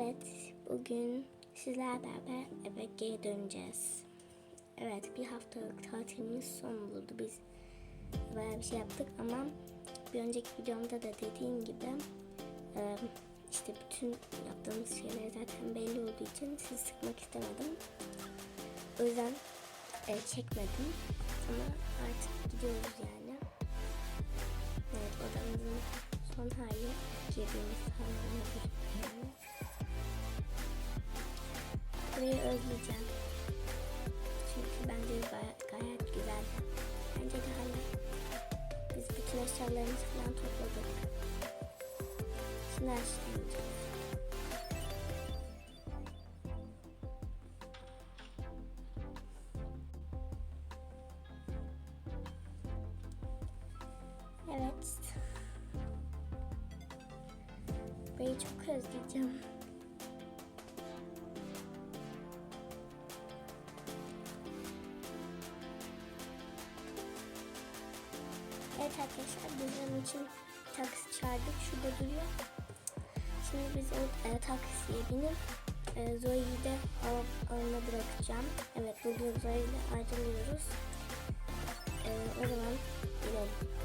Evet, bugün sizlerle beraber eve geri döneceğiz. Evet, bir haftalık tatilimiz son buldu. Biz bayağı bir şey yaptık ama bir önceki videomda da dediğim gibi e, işte bütün yaptığımız şeyler zaten belli olduğu için sizi sıkmak istemedim. O yüzden e, çekmedim ama artık gidiyoruz yani. Evet, odamızın son hali hali yani. Burayı özleyeceğim. Çünkü bence gay- gayet güzel. Bence de hala. Biz bütün eşyalarımızı falan topladık. Şimdi ineceğiz. Evet. Burayı çok özleyeceğim. Arkadaşlar bizim için taksi çağırdık. Şurada duruyor. Şimdi biz o e, taksiye binip e, Zoe'yi de al- alana bırakacağım. Evet bugün Zoe ile ayrılıyoruz. E, o zaman binelim.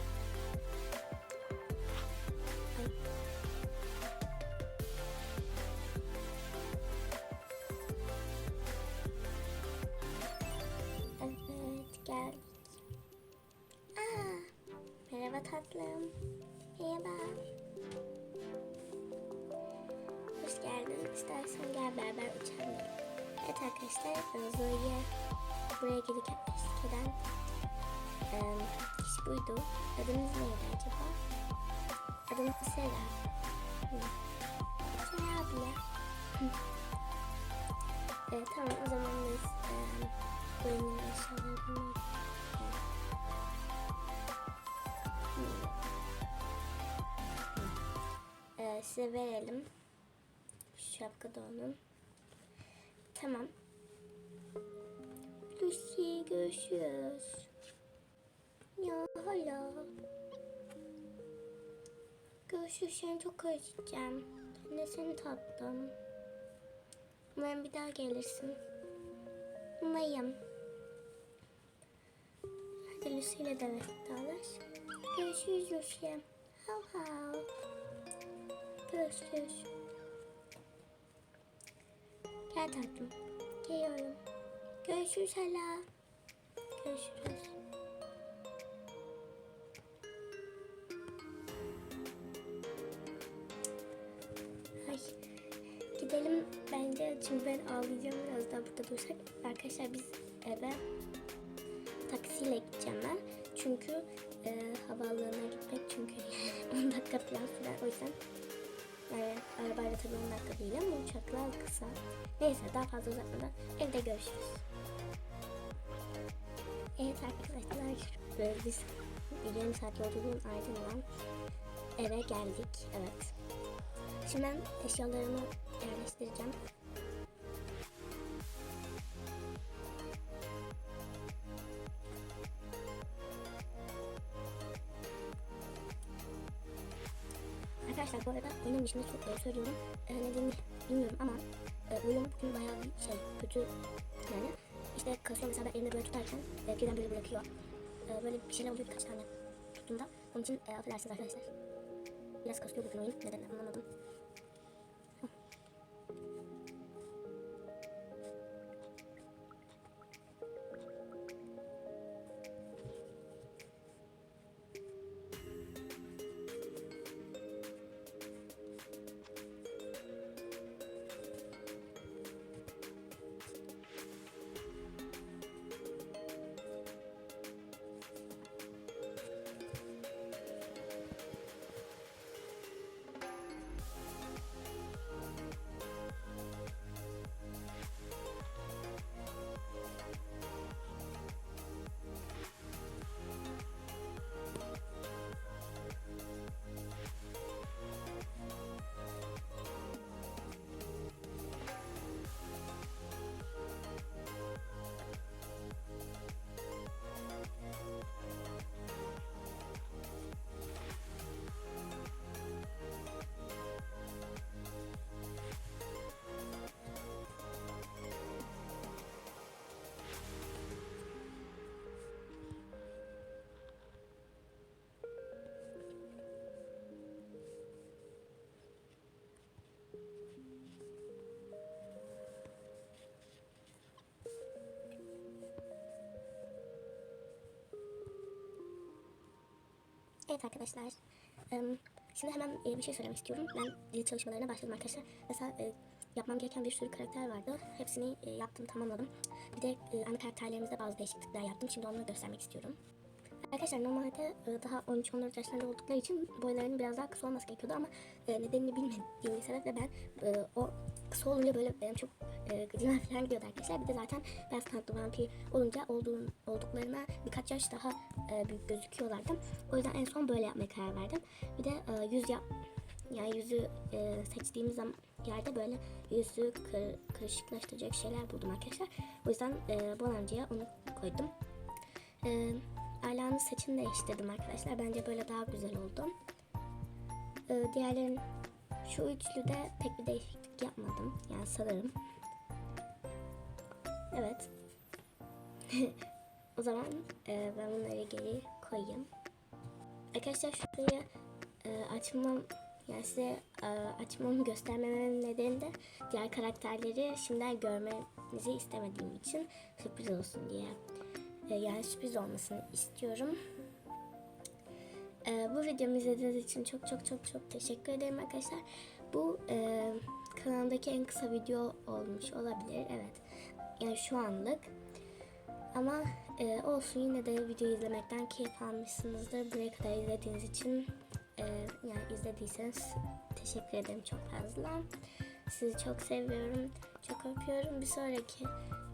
Tatlım. Merhaba. Hoş geldin. İstersen gel beraber uçalım. Evet arkadaşlar, Zoe'ye buraya gelirken eşlik eden e, kişi buydu. Adınız neydi acaba? Adım Sera. Sera abla. E, tamam o zaman biz e, Zoe'nin eşyalarını size verelim. Şu şapka da onun. Tamam. Lucy görüşürüz. Ya hala. Görüşürüz çok özleyeceğim. Ben de seni tatlım. Umarım bir daha gelirsin. Umarım. Hadi Lucy ile de vedalar. Görüşürüz Lucy. Hav hav. Görüşürüz. Gel tatlım. Geliyorum. Görüşürüz hala. Görüşürüz. Ay. Gidelim bence çünkü ben ağlayacağım biraz daha burada dursak. Arkadaşlar biz eve taksiyle gideceğim ben. Çünkü e, havaalanına gitmek çünkü 10 dakika falan sürer. O yüzden yani arabayla tabii 10 dakika değil ama uçakla kısa. Neyse daha fazla uzatmadan evde görüşürüz. Evet arkadaşlar böyle biz yarım saat yolculuğun ardından eve geldik. Evet. Şimdi ben eşyalarımı yerleştireceğim. Arkadaşlar bu arada oyunun dışında çok e, söylüyorum. E, nedenini bilmiyorum ama e, oyun bugün bayağı bir şey kötü yani. İşte kasıyor mesela ben elimde böyle tutarken e, birden böyle bırakıyor. E, böyle bir şeyler oluyor birkaç tane tuttuğumda. Onun için e, affedersiniz arkadaşlar. Biraz kasıyor bugün oyun. Neden anlamadım. Evet arkadaşlar. Şimdi hemen e, bir şey söylemek istiyorum. Ben dil çalışmalarına başladım arkadaşlar. Mesela e, yapmam gereken bir sürü karakter vardı. Hepsini e, yaptım, tamamladım. Bir de ana karakterlerimizde bazı değişiklikler yaptım. Şimdi onları göstermek istiyorum. Arkadaşlar normalde daha 13-14 yaşlarında oldukları için boylarının biraz daha kısa olması gerekiyordu ama e, nedenini bilmediğim sebeple ben e, o kısa olunca böyle benim çok e, gıcıma falan gidiyordu arkadaşlar. Bir de zaten beyaz kanatlı vampir olunca olduğun, olduklarına birkaç yaş daha büyük gözüküyorlardı. O yüzden en son böyle yapmaya karar verdim. Bir de yüz yap yani yüzü seçtiğimiz zaman yerde böyle yüzü kır, kırışıklaştıracak şeyler buldum arkadaşlar. O yüzden e, onu koydum. E, Ayla'nın saçını değiştirdim arkadaşlar. Bence böyle daha güzel oldu. E, diğerlerin şu üçlüde pek bir değişiklik yapmadım. Yani sanırım. Evet. o zaman e, ben bunları geri koyayım. Arkadaşlar şurayı e, açmam yani size e, açmamı göstermememin nedeni de diğer karakterleri şimdiden görmenizi istemediğim için sürpriz olsun diye. E, yani sürpriz olmasını istiyorum. E, bu videomu izlediğiniz için çok çok çok çok teşekkür ederim arkadaşlar. Bu e, kanalımdaki en kısa video olmuş olabilir. Evet. Yani şu anlık. Ama e, olsun yine de videoyu izlemekten keyif almışsınızdır. Buraya kadar izlediğiniz için e, yani izlediyseniz teşekkür ederim çok fazla. Sizi çok seviyorum. Çok öpüyorum. Bir sonraki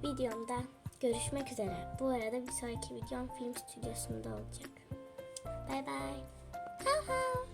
videomda Görüşmek üzere. Bu arada bir sonraki videom film stüdyosunda olacak. Bay bay. Ha ha.